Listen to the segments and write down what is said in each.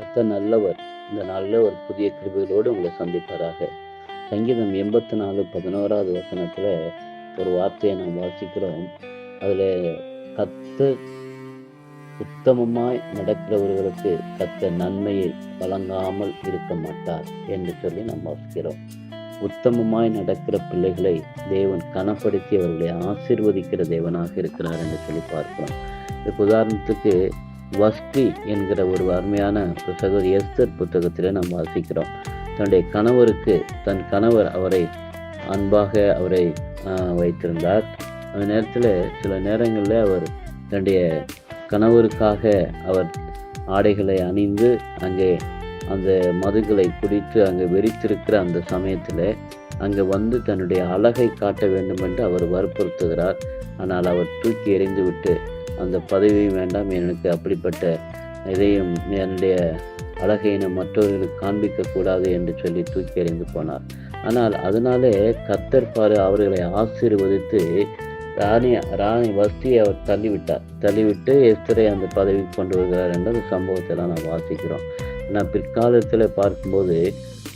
கத்த நல்லவர் இந்த நாளில் ஒரு புதிய கிருபிகளோடு உங்களை சந்திப்பாராக. சங்கீதம் எண்பத்தி நாலு பதினோராவது வசனத்தில் ஒரு வார்த்தையை நாம் வாசிக்கிறோம். அதில் கத்து உத்தமமாய் நடக்கிறவர்களுக்கு கத்த நன்மையை வழங்காமல் இருக்க மாட்டார் என்று சொல்லி நாம் வாசிக்கிறோம். உத்தமமாய் நடக்கிற பிள்ளைகளை தேவன் கனப்படுத்தி அவர்களை ஆசிர்வதிக்கிற தேவனாக இருக்கிறார் என்று சொல்லி பார்க்கிறோம். இதுக்கு உதாரணத்துக்கு வஸ்தி என்கிற ஒரு அருமையான புத்தகம் எஸ்தர் புத்தகத்தில் நாம் வாசிக்கிறோம். தன்னுடைய கணவருக்கு தன் கணவர் அவரை அன்பாக அவரை வைத்திருந்தார். அந்த நேரத்தில் சில நேரங்களில் அவர் தன்னுடைய கணவருக்காக அவர் ஆடைகளை அணிந்து அங்கே அந்த மதுகளை குடித்து அங்கே வெறித்திருக்கிற அந்த சமயத்தில் அங்கே வந்து தன்னுடைய அழகை காட்ட வேண்டும் என்று அவர் வற்புறுத்துகிறார். ஆனால் அவர் தூக்கி எறிந்துவிட்டு அந்த பதவியும் வேண்டாம் எனக்கு அப்படிப்பட்ட இதையும் என்னுடைய அழகை நான் மற்றவர்களுக்கு காண்பிக்கக்கூடாது என்று சொல்லி தூக்கி எறிந்து போனார். ஆனால் அதனாலே கத்தர் பாரு அவர்களை ஆசீர்வதித்து ராணி ராணி வஸ்தியை அவர் தள்ளிவிட்டார். தள்ளிவிட்டு எஸ்தரை அந்த பதவிக்கு கொண்டு வருகிறார் என்ற சம்பவத்தை சம்பவத்தெல்லாம் நாம் வாசிக்கிறோம். ஆனால் பிற்காலத்தில் பார்க்கும்போது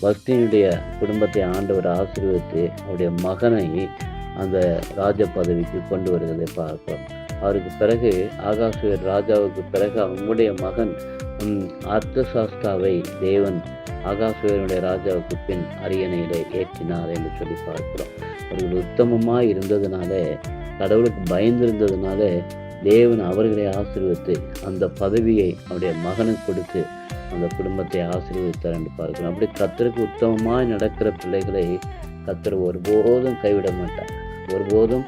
பக்தியினுடைய குடும்பத்தை ஆண்டவர் ஆசீர்வதித்து அவருடைய மகனை அந்த ராஜ பதவிக்கு கொண்டு வருவதை பார்க்கிறோம் அவருக்கு பிறகு ஆகாசுவர் ராஜாவுக்கு பிறகு அவங்களுடைய மகன் அர்த்த அர்த்தசாஸ்தாவை தேவன் ஆகாசுவரனுடைய ராஜாவுக்கு பின் அரியணையில ஏற்றினார் என்று சொல்லி பார்க்கிறோம். அவர்கள் உத்தமமாக இருந்ததுனால கடவுளுக்கு பயந்திருந்ததுனால தேவன் அவர்களை ஆசீர்வித்து அந்த பதவியை அவருடைய மகனுக்கு கொடுத்து அந்த குடும்பத்தை ஆசீர்வதித்தார் என்று பார்க்கணும் அப்படி கத்தருக்கு உத்தமமாய் நடக்கிற பிள்ளைகளை கத்தர் ஒருபோதும் கைவிட மாட்டார். ஒருபோதும்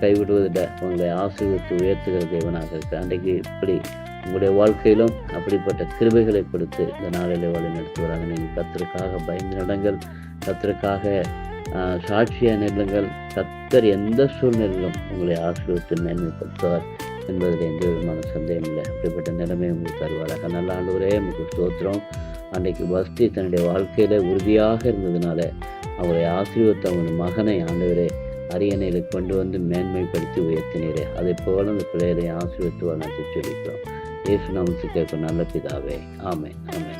கைவிடுவதில்லை உங்களை ஆசீர்வித்து உயர்த்துகிற தேவனாக இருக்கிறார். அன்றைக்கு இப்படி உங்களுடைய வாழ்க்கையிலும் அப்படிப்பட்ட கிருபைகளை கொடுத்து இந்த நாளிலே வழி நடத்துவராக நீங்கள் கத்தருக்காக பயந்து நடங்கள். கத்தருக்காக சாட்சியாக நில்லுங்கள் கத்தர் எந்த சூழ்நிலையிலும் உங்களை ஆசீர்வித்து மேன்மைப்படுத்துவார். என்பதில் எந்த விதமான சந்தேகம் இல்லை. அப்படிப்பட்ட நிலைமை உங்களுக்கு தருவாராக. நல்ல ஆண்டவரே உங்களுக்கு ஸ்தோத்திரம். அன்றைக்கு வஸ்தி தன்னுடைய வாழ்க்கையில் உறுதியாக இருந்ததுனால அவரை ஆசீர்வத்த அவன் மகனை ஆண்டவரே அரியணையில் கொண்டு வந்து மேன்மைப்படுத்தி உயர்த்தினீரே. அதை போல அந்த பிள்ளைகளை ஆசீர்வத்து வளர்த்து சொல்லிக்கிறோம் இயேசு நாமத்துக்கு நல்ல பிதாவே. ஆமை ஆமை